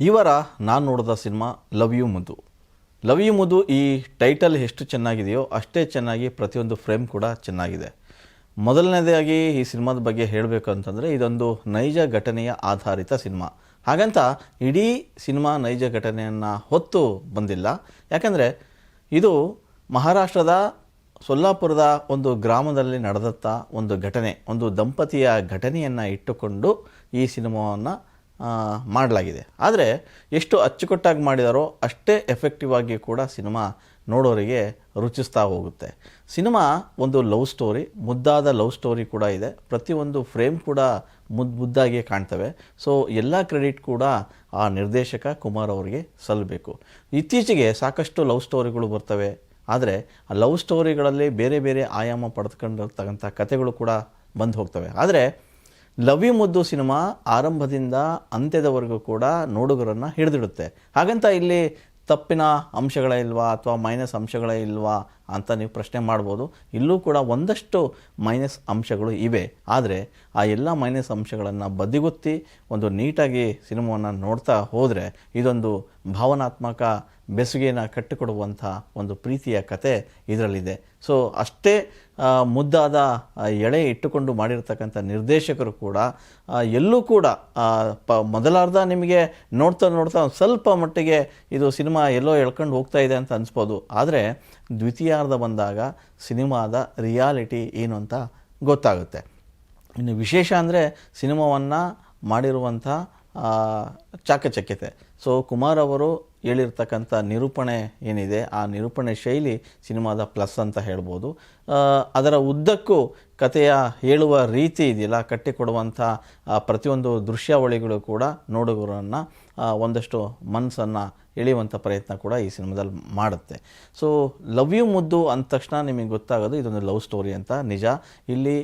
ಈ ವಾರ ನಾನು ನೋಡಿದ cinema love you Muddu. Love you Muddu ಈ ಟೈಟಲ್ ಎಷ್ಟು ಚೆನ್ನಾಗಿದೆಯೋ ಅಷ್ಟೇ ಚೆನ್ನಾಗಿ ಪ್ರತಿಯೊಂದು ಫ್ರೇಮ್ ಕೂಡ ಚೆನ್ನಾಗಿದೆ. ಮೊದಲನೇದಾಗಿ ಈ ಸಿನಿಮಾದ ಬಗ್ಗೆ ಹೇಳಬೇಕು ಅಂತಂದರೆ ಇದೊಂದು ನೈಜ ಘಟನೆಯ ಆಧಾರಿತ ಸಿನಿಮಾ. ಹಾಗಂತ ಇಡೀ ಸಿನಿಮಾ ನೈಜ ಘಟನೆಯನ್ನು ಹೊತ್ತು ಬಂದಿಲ್ಲ. ಯಾಕಂದರೆ ಇದು ಮಹಾರಾಷ್ಟ್ರದ ಸೊಲ್ಲಾಪುರದ ಒಂದು ಗ್ರಾಮದಲ್ಲಿ ನಡೆದಂಥ ಒಂದು ಘಟನೆ, ಒಂದು ದಂಪತಿಯ ಘಟನೆಯನ್ನು ಇಟ್ಟುಕೊಂಡು ಈ ಸಿನಿಮಾವನ್ನು ಮಾಡಲಾಗಿದೆ. ಆದರೆ ಎಷ್ಟು ಅಚ್ಚುಕಟ್ಟಾಗಿ ಮಾಡಿದಾರೋ ಅಷ್ಟೇ ಎಫೆಕ್ಟಿವ್ ಆಗಿ ಕೂಡ ಸಿನಿಮಾ ನೋಡೋರಿಗೆ ರುಚಿಸ್ತಾ ಹೋಗುತ್ತೆ. ಸಿನಿಮಾ ಒಂದು ಲವ್ ಸ್ಟೋರಿ ಮುದ್ದಾದ ಲವ್ ಸ್ಟೋರಿ ಕೂಡ ಇದೆ. ಪ್ರತಿಯೊಂದು ಫ್ರೇಮ್ ಕೂಡ ಮುದ್ದು ಮುದ್ದಾಗಿ ಕಾಣ್ತವೆ. ಸೊ ಎಲ್ಲ ಕ್ರೆಡಿಟ್ ಕೂಡ ಆ ನಿರ್ದೇಶಕ ಕುಮಾರ್ ಅವರಿಗೆ ಸಲ್ಲಬೇಕು ಇತ್ತೀಚೆಗೆ ಸಾಕಷ್ಟು ಲವ್ ಸ್ಟೋರಿಗಳು ಬರ್ತವೆ. ಆದರೆ ಆ ಲವ್ ಸ್ಟೋರಿಗಳಲ್ಲಿ ಬೇರೆ ಬೇರೆ ಆಯಾಮ ಪಡೆದುಕೊಂಡಿರ್ತಕ್ಕಂಥ ಕಥೆಗಳು ಕೂಡ ಬಂದು ಹೋಗ್ತವೆ. ಆದರೆ ಲವ್ ಮುದ್ದು ಸಿನಿಮಾ ಆರಂಭದಿಂದ ಅಂತ್ಯದವರೆಗೂ ಕೂಡ ನೋಡುಗರನ್ನು ಹಿಡಿದಿಡುತ್ತೆ. ಹಾಗಂತ ಇಲ್ಲಿ ತಪ್ಪಿನ ಅಂಶಗಳೇ ಇಲ್ವಾ ಅಥವಾ ಮೈನಸ್ ಅಂಶಗಳೇ ಇಲ್ವಾ ಅಂತ ನೀವು ಪ್ರಶ್ನೆ ಮಾಡ್ಬೋದು. ಇಲ್ಲೂ ಕೂಡ ಒಂದಷ್ಟು ಮೈನಸ್ ಅಂಶಗಳು ಇವೆ. ಆದರೆ ಆ ಎಲ್ಲ ಮೈನಸ್ ಅಂಶಗಳನ್ನು ಬದಿಗೊತ್ತಿ ಒಂದು ನೀಟಾಗಿ ಸಿನಿಮಾವನ್ನು ನೋಡ್ತಾ ಹೋದರೆ ಇದೊಂದು ಭಾವನಾತ್ಮಕ ಬೆಸುಗೆಯನ್ನು ಕಟ್ಟಿಕೊಡುವಂಥ ಒಂದು ಪ್ರೀತಿಯ ಕತೆ ಇದರಲ್ಲಿದೆ. ಸೊ ಅಷ್ಟೇ ಮುದ್ದಾದ ಎಳೆ ಇಟ್ಟುಕೊಂಡು ಮಾಡಿರ್ತಕ್ಕಂಥ ನಿರ್ದೇಶಕರು ಕೂಡ ಎಲ್ಲೂ ಕೂಡ ಪ ಮೊದಲಾರ್ಧ ನಿಮಗೆ ನೋಡ್ತಾ ನೋಡ್ತಾ ಒಂದು ಸ್ವಲ್ಪ ಮಟ್ಟಿಗೆ ಇದು ಸಿನಿಮಾ ಎಲ್ಲೋ ಎಳ್ಕೊಂಡು ಹೋಗ್ತಾ ಇದೆ ಅಂತ ಅನಿಸ್ಬೋದು. ಆದರೆ ದ್ವಿತೀಯಾರ್ಧ ಬಂದಾಗ ಸಿನಿಮಾದ ರಿಯಾಲಿಟಿ ಏನು ಅಂತ ಗೊತ್ತಾಗುತ್ತೆ. ಇನ್ನು ವಿಶೇಷ ಅಂದರೆ ಸಿನಿಮಾವನ್ನು ಮಾಡಿರುವಂಥ ಚಾಕಚಕ್ಯತೆ. ಸೊ ಕುಮಾರ್ ಅವರು ಹೇಳಿರ್ತಕ್ಕಂಥ ನಿರೂಪಣೆ ಏನಿದೆ, ಆ ನಿರೂಪಣೆ ಶೈಲಿ ಸಿನಿಮಾದ ಪ್ಲಸ್ ಅಂತ ಹೇಳ್ಬೋದು. ಅದರ ಉದ್ದಕ್ಕೂ ಕತೆಯ ಹೇಳುವ ರೀತಿ ಇದೆಯಲ್ಲ, ಕಟ್ಟಿಕೊಡುವಂಥ ಪ್ರತಿಯೊಂದು ದೃಶ್ಯಾವಳಿಗಳು ಕೂಡ ನೋಡುಗರನ್ನು ಒಂದಷ್ಟು ಮನಸ್ಸನ್ನು ಎಳೆಯುವಂಥ ಪ್ರಯತ್ನ ಕೂಡ ಈ ಸಿನಿಮಾದಲ್ಲಿ ಮಾಡುತ್ತೆ. ಸೊ ಲವ್ ಯು ಮುದ್ದು ಅಂದ ತಕ್ಷಣ ನಿಮಗೆ ಗೊತ್ತಾಗೋದು ಇದೊಂದು ಲವ್ ಸ್ಟೋರಿ ಅಂತ. ನಿಜ. ಇಲ್ಲಿ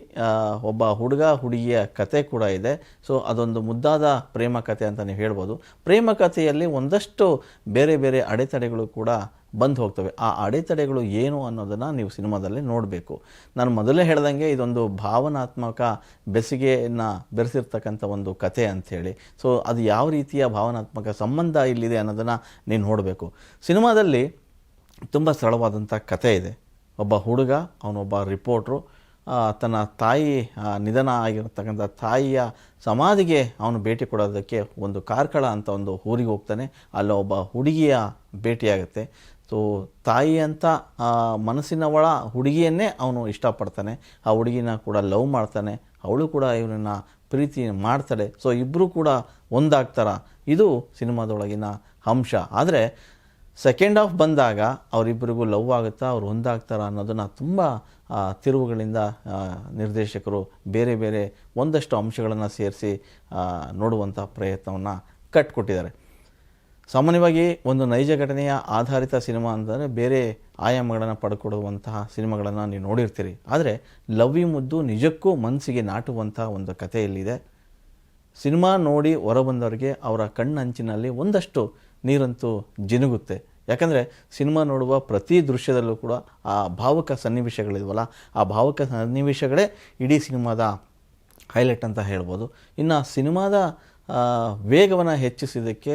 ಒಬ್ಬ ಹುಡುಗ, ಹುಡುಗಿಯ ಕತೆ ಕೂಡ ಇದೆ. ಸೊ ಅದೊಂದು ಮುದ್ದಾದ ಪ್ರೇಮ ಕಥೆ ಅಂತ ನೀವು ಹೇಳ್ಬೋದು. ಪ್ರೇಮ ಕಥೆಯಲ್ಲಿ ಒಂದಷ್ಟು ಬೇರೆ ಬೇರೆ ಅಡೆತಡೆಗಳು ಕೂಡ ಬಂದು ಹೋಗ್ತವೆ. ಆ ಅಡೆತಡೆಗಳು ಏನು ಅನ್ನೋದನ್ನು ನೀವು ಸಿನಿಮಾದಲ್ಲಿ ನೋಡಬೇಕು. ನಾನು ಮೊದಲೇ ಹೇಳ್ದಂಗೆ ಇದೊಂದು ಭಾವನಾತ್ಮಕ ಬೆಸಿಗೆಯನ್ನು ಬೆರೆಸಿರ್ತಕ್ಕಂಥ ಒಂದು ಕತೆ ಅಂಥೇಳಿ. ಸೊ ಅದು ಯಾವ ರೀತಿಯ ಭಾವನಾತ್ಮಕ ಸಂಬಂಧ ಇಲ್ಲಿದೆ ಅನ್ನೋದನ್ನು ನೀನು ನೋಡಬೇಕು. ಸಿನಿಮಾದಲ್ಲಿ ತುಂಬ ಸರಳವಾದಂಥ ಕತೆ ಇದೆ. ಒಬ್ಬ ಹುಡುಗ, ಅವನೊಬ್ಬ ರಿಪೋರ್ಟ್ರು ತನ್ನ ತಾಯಿ ನಿಧನ ಆಗಿರತಕ್ಕಂಥ ತಾಯಿಯ ಸಮಾಧಿಗೆ ಅವನು ಭೇಟಿ ಕೊಡೋದಕ್ಕೆ ಒಂದು ಕಾರ್ಕಳ ಅಂತ ಒಂದು ಊರಿಗೆ ಹೋಗ್ತಾನೆ. ಅಲ್ಲಿ ಒಬ್ಬ ಹುಡುಗಿಯ ಭೇಟಿಯಾಗುತ್ತೆ. ಸೊ ತಾಯಿ ಅಂತ ಮನಸ್ಸಿನ ಒಳ ಹುಡುಗಿಯನ್ನೇ ಅವನು ಇಷ್ಟಪಡ್ತಾನೆ. ಆ ಹುಡುಗಿನ ಕೂಡ ಲವ್ ಮಾಡ್ತಾನೆ. ಅವಳು ಕೂಡ ಇವನನ್ನು ಪ್ರೀತಿ ಮಾಡ್ತಾಳೆ. ಸೊ ಇಬ್ಬರು ಕೂಡ ಒಂದಾಗ್ತಾರ. ಇದು ಸಿನಿಮಾದೊಳಗಿನ ಅಂಶ. ಆದರೆ ಸೆಕೆಂಡ್ ಹಾಫ್ ಬಂದಾಗ ಅವರಿಬ್ಬರಿಗೂ ಲವ್ ಆಗುತ್ತಾ, ಅವ್ರು ಒಂದಾಗ್ತಾರ ಅನ್ನೋದನ್ನು ತುಂಬ ತಿರುವುಗಳಿಂದ ನಿರ್ದೇಶಕರು ಬೇರೆ ಬೇರೆ ಒಂದಷ್ಟು ಅಂಶಗಳನ್ನು ಸೇರಿಸಿ ನೋಡುವಂಥ ಪ್ರಯತ್ನವನ್ನು ಕಟ್ಕೊಟ್ಟಿದ್ದಾರೆ. ಸಾಮಾನ್ಯವಾಗಿ ಒಂದು ನೈಜ ಘಟನೆಯ ಆಧಾರಿತ ಸಿನಿಮಾ ಅಂತಂದರೆ ಬೇರೆ ಆಯಾಮಗಳನ್ನು ಪಡ್ಕೊಡುವಂತಹ ಸಿನಿಮಾಗಳನ್ನು ನೀವು ನೋಡಿರ್ತೀರಿ. ಆದರೆ ಲವ್ ಯು ಮುದ್ದು ನಿಜಕ್ಕೂ ಮನಸ್ಸಿಗೆ ನಾಟುವಂತಹ ಒಂದು ಕಥೆಯಲ್ಲಿದೆ. ಸಿನಿಮಾ ನೋಡಿ ಹೊರಬಂದವರಿಗೆ ಅವರ ಕಣ್ಣಂಚಿನಲ್ಲಿ ಒಂದಷ್ಟು ನೀರಂತೂ ಜಿನುಗುತ್ತೆ. ಯಾಕಂದರೆ ಸಿನಿಮಾ ನೋಡುವ ಪ್ರತಿ ದೃಶ್ಯದಲ್ಲೂ ಕೂಡ ಆ ಭಾವುಕ ಸನ್ನಿವೇಶಗಳಿದ್ವಲ್ಲ, ಆ ಭಾವಕ ಸನ್ನಿವೇಶಗಳೇ ಇಡೀ ಸಿನಿಮಾದ ಹೈಲೈಟ್ ಅಂತ ಹೇಳ್ಬೋದು. ಇನ್ನು ಸಿನಿಮಾದ ವೇಗವನ್ನು ಹೆಚ್ಚಿಸಿದ್ದಕ್ಕೆ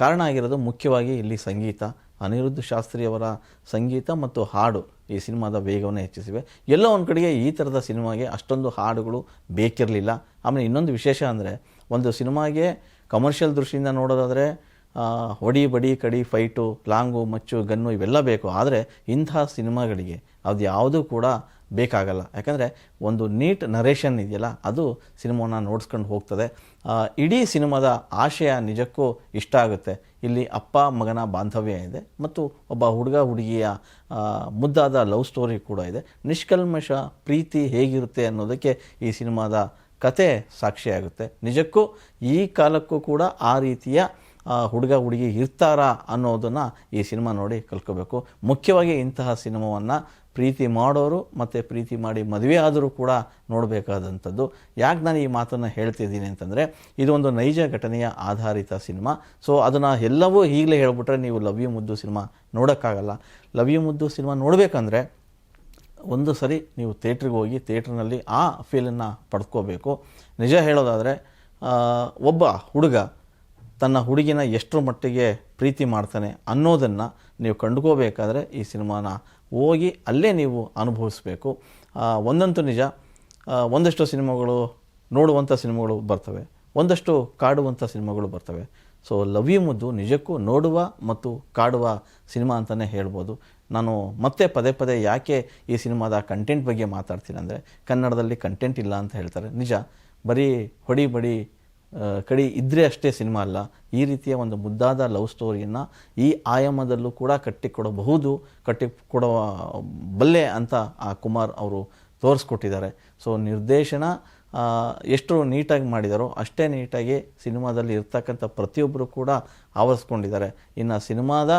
ಕಾರಣ ಆಗಿರೋದು ಮುಖ್ಯವಾಗಿ ಇಲ್ಲಿ ಸಂಗೀತ. ಅನಿರುದ್ಧ ಶಾಸ್ತ್ರಿಯವರ ಸಂಗೀತ ಮತ್ತು ಹಾಡು ಈ ಸಿನಿಮಾದ ವೇಗವನ್ನು ಹೆಚ್ಚಿಸಿವೆ. ಎಲ್ಲೋ ಒಂದು ಕಡೆಗೆ ಈ ಥರದ ಸಿನಿಮಾಗೆ ಅಷ್ಟೊಂದು ಹಾಡುಗಳು ಬೇಕಿರಲಿಲ್ಲ. ಆಮೇಲೆ ಇನ್ನೊಂದು ವಿಶೇಷ ಅಂದರೆ ಒಂದು ಸಿನಿಮಾಗೆ ಕಮರ್ಷಿಯಲ್ ದೃಷ್ಟಿಯಿಂದ ನೋಡೋದಾದರೆ ಹೊಡಿ, ಬಡಿ, ಕಡಿ ಫೈಟು ಲಾಂಗು, ಮಚ್ಚು, ಗನ್ನು ಇವೆಲ್ಲ ಬೇಕು. ಆದರೆ ಇಂಥ ಸಿನಿಮಾಗಳಿಗೆ ಅದು ಯಾವುದೂ ಕೂಡ ಬೇಕಾಗಲ್ಲ. ಯಾಕಂದರೆ ಒಂದು ನೀಟ್ ನರೇಷನ್ ಇದೆಯಲ್ಲ, ಅದು ಸಿನಿಮಾನ ನೋಡ್ಸ್ಕೊಂಡು ಹೋಗ್ತದೆ. ಇಡೀ ಸಿನಿಮಾದ ಆಶಯ ನಿಜಕ್ಕೂ ಇಷ್ಟ ಆಗುತ್ತೆ. ಇಲ್ಲಿ ಅಪ್ಪ, ಮಗನ ಬಾಂಧವ್ಯ ಇದೆ, ಮತ್ತು ಒಬ್ಬ ಹುಡುಗ, ಹುಡುಗಿಯ ಮುದ್ದಾದ ಲವ್ ಸ್ಟೋರಿ ಕೂಡ ಇದೆ. ನಿಷ್ಕಲ್ಮಶ ಪ್ರೀತಿ ಹೇಗಿರುತ್ತೆ ಅನ್ನೋದಕ್ಕೆ ಈ ಸಿನಿಮಾದ ಕತೆ ಸಾಕ್ಷಿಯಾಗುತ್ತೆ. ನಿಜಕ್ಕೂ ಈ ಕಾಲಕ್ಕೂ ಕೂಡ ಆ ರೀತಿಯ ಹುಡುಗ, ಹುಡುಗಿ ಇರ್ತಾರಾ ಅನ್ನೋದನ್ನು ಈ ಸಿನಿಮಾ ನೋಡಿ ಕಲ್ತ್ಕೋಬೇಕು. ಮುಖ್ಯವಾಗಿ ಇಂತಹ ಸಿನಿಮಾವನ್ನು ಪ್ರೀತಿ ಮಾಡೋರು ಮತ್ತು ಪ್ರೀತಿ ಮಾಡಿ ಮದುವೆ ಆದರೂ ಕೂಡ ನೋಡಬೇಕಾದಂಥದ್ದು. ಯಾಕೆ ನಾನು ಈ ಮಾತನ್ನು ಹೇಳ್ತಿದ್ದೀನಿ ಅಂತಂದರೆ, ಇದು ಒಂದು ನೈಜ ಘಟನೆಯ ಆಧಾರಿತ ಸಿನಿಮಾ. ಸೊ ಅದನ್ನು ಎಲ್ಲವೂ ಈಗಲೇ ಹೇಳಿಬಿಟ್ರೆ ನೀವು ಲವ್ ಯು ಮುದ್ದು ಸಿನಿಮಾ ನೋಡೋಕ್ಕಾಗಲ್ಲ. ಲವ್ ಯು ಮುದ್ದು ಸಿನಿಮಾ ನೋಡಬೇಕಂದ್ರೆ ಒಂದು ಸರಿ ನೀವು ಥಿಯೇಟ್ರಿಗೆ ಹೋಗಿ ಥಿಯೇಟ್ರ್ನಲ್ಲಿ ಆ ಫೀಲನ್ನು ಪಡ್ಕೋಬೇಕು. ನಿಜ ಹೇಳೋದಾದರೆ ಒಬ್ಬ ಹುಡುಗ ತನ್ನ ಹುಡುಗಿನ ಎಷ್ಟರ ಮಟ್ಟಿಗೆ ಪ್ರೀತಿ ಮಾಡ್ತಾನೆ ಅನ್ನೋದನ್ನು ನೀವು ಕಂಡುಕೋಬೇಕಾದ್ರೆ ಈ ಸಿನಿಮಾನ ಹೋಗಿ ಅಲ್ಲೇ ನೀವು ಅನುಭವಿಸಬೇಕು. ಒಂದಂತೂ ನಿಜ. ಒಂದಷ್ಟು ಸಿನಿಮಾಗಳು ನೋಡುವಂಥ ಸಿನಿಮಾಗಳು ಬರ್ತವೆ. ಒಂದಷ್ಟು ಕಾಡುವಂಥ ಸಿನಿಮಾಗಳು ಬರ್ತವೆ. ಸೊ ಲವ್ ಯು ಮುದ್ದು ನಿಜಕ್ಕೂ ನೋಡುವ ಮತ್ತು ಕಾಡುವ ಸಿನಿಮಾ ಅಂತಲೇ ಹೇಳ್ಬೋದು. ನಾನು ಮತ್ತೆ ಪದೇ ಪದೇ ಯಾಕೆ ಈ ಸಿನಿಮಾದ ಕಂಟೆಂಟ್ ಬಗ್ಗೆ ಮಾತಾಡ್ತೀನಿ ಅಂದರೆ ಕನ್ನಡದಲ್ಲಿ ಕಂಟೆಂಟ್ ಇಲ್ಲ ಅಂತ ಹೇಳ್ತಾರೆ. ನಿಜ. ಬರೀ ಹೊಡಿ ಬಡಿ ಕಡಿ ಇದ್ದರೆ ಅಷ್ಟೇ ಸಿನಿಮಾ ಅಲ್ಲ, ಈ ರೀತಿಯ ಒಂದು ಮುದ್ದಾದ ಲವ್ ಸ್ಟೋರಿಯನ್ನು ಈ ಆಯಾಮದಲ್ಲೂ ಕೂಡ ಕಟ್ಟಿಕೊಡಬಹುದು, ಕಟ್ಟಿಕೊಡುವ ಬಲ್ಲೆ ಅಂತ ಆ ಕುಮಾರ್ ಅವರು ತೋರಿಸ್ಕೊಟ್ಟಿದ್ದಾರೆ. ಸೊ ನಿರ್ದೇಶನ ಎಷ್ಟು ನೀಟಾಗಿ ಮಾಡಿದಾರೋ ಅಷ್ಟೇ ನೀಟಾಗಿ ಸಿನಿಮಾದಲ್ಲಿ ಇರ್ತಕ್ಕಂಥ ಪ್ರತಿಯೊಬ್ಬರು ಕೂಡ ಆವರಿಸ್ಕೊಂಡಿದ್ದಾರೆ. ಇನ್ನು ಸಿನಿಮಾದ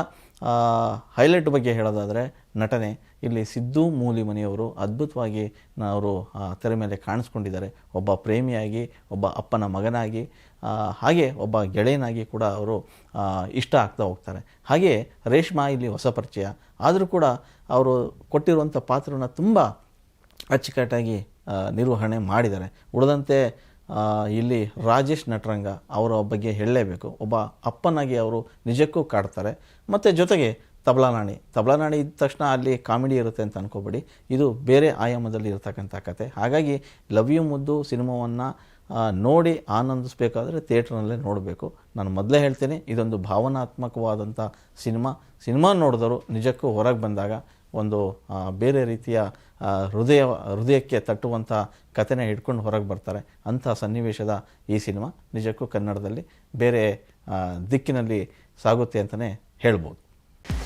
ಹೈಲೈಟ್ ಬಗ್ಗೆ ಹೇಳೋದಾದರೆ ನಟನೆ. ಇಲ್ಲಿ ಸಿದ್ದು ಮೂಲಿಮನಿಯವರು ಅದ್ಭುತವಾಗಿ ನ- ಅವರು ಆ, ತೆರೆ ಮೇಲೆ ಕಾಣಿಸ್ಕೊಂಡಿದ್ದಾರೆ. ಒಬ್ಬ ಪ್ರೇಮಿಯಾಗಿ ಒಬ್ಬ ಅಪ್ಪನ ಮಗನಾಗಿ ಹಾಗೆ ಒಬ್ಬ ಗೆಳೆಯನಾಗಿ ಕೂಡ ಅವರು ಇಷ್ಟ ಆಗ್ತಾ ಹೋಗ್ತಾರೆ. ಹಾಗೆ ರೇಷ್ಮಾ ಇಲ್ಲಿ ಹೊಸ ಪರಿಚಯ. ಆದರೂ ಕೂಡ ಅವರು ಕೊಟ್ಟಿರುವಂಥ ಪಾತ್ರನ ತುಂಬ ಅಚ್ಚುಕಟ್ಟಾಗಿ ನಿರ್ವಹಣೆ ಮಾಡಿದ್ದಾರೆ. ಉಳಿದಂತೆ ಇಲ್ಲಿ ರಾಜೇಶ್ ನಟರಂಗ ಅವರ ಬಗ್ಗೆ ಹೇಳಲೇಬೇಕು. ಒಬ್ಬ ಅಪ್ಪನಾಗಿ ಅವರು ನಿಜಕ್ಕೂ ಕಾಡ್ತಾರೆ. ಮತ್ತು ಜೊತೆಗೆ ತಬಲಾನಾಣಿ ತಬಲಾನಾಣಿ ಇದ್ದ ತಕ್ಷಣ ಅಲ್ಲಿ ಕಾಮಿಡಿ ಇರುತ್ತೆ ಅಂತ ಅನ್ಕೋಬೇಡಿ. ಇದು ಬೇರೆ ಆಯಾಮದಲ್ಲಿ ಇರತಕ್ಕಂಥ ಕತೆ. ಹಾಗಾಗಿ ಲವ್ ಯು ಮುದ್ದು ಸಿನಿಮಾವನ್ನು ನೋಡಿ ಆನಂದಿಸಬೇಕಾದ್ರೆ ಥಿಯೇಟ್ರ್ನಲ್ಲೇ ನೋಡಬೇಕು. ನಾನು ಮೊದಲೇ ಹೇಳ್ತೀನಿ, ಇದೊಂದು ಭಾವನಾತ್ಮಕವಾದಂಥ ಸಿನಿಮಾ. ಸಿನಿಮಾ ನೋಡಿದವರು ನಿಜಕ್ಕೂ ಹೊರಗೆ ಬಂದಾಗ ಒಂದು ಬೇರೆ ರೀತಿಯ ಹೃದಯ, ಹೃದಯಕ್ಕೆ ತಟ್ಟುವಂಥ ಕಥೆನ ಹಿಡ್ಕೊಂಡು ಹೊರಗೆ ಬರ್ತಾರೆ. ಅಂಥ ಸನ್ನಿವೇಶದ ಈ ಸಿನಿಮಾ ನಿಜಕ್ಕೂ ಕನ್ನಡದಲ್ಲಿ ಬೇರೆ ದಿಕ್ಕಿನಲ್ಲಿ ಸಾಗುತ್ತೆ ಅಂತಲೇ ಹೇಳ್ಬೋದು.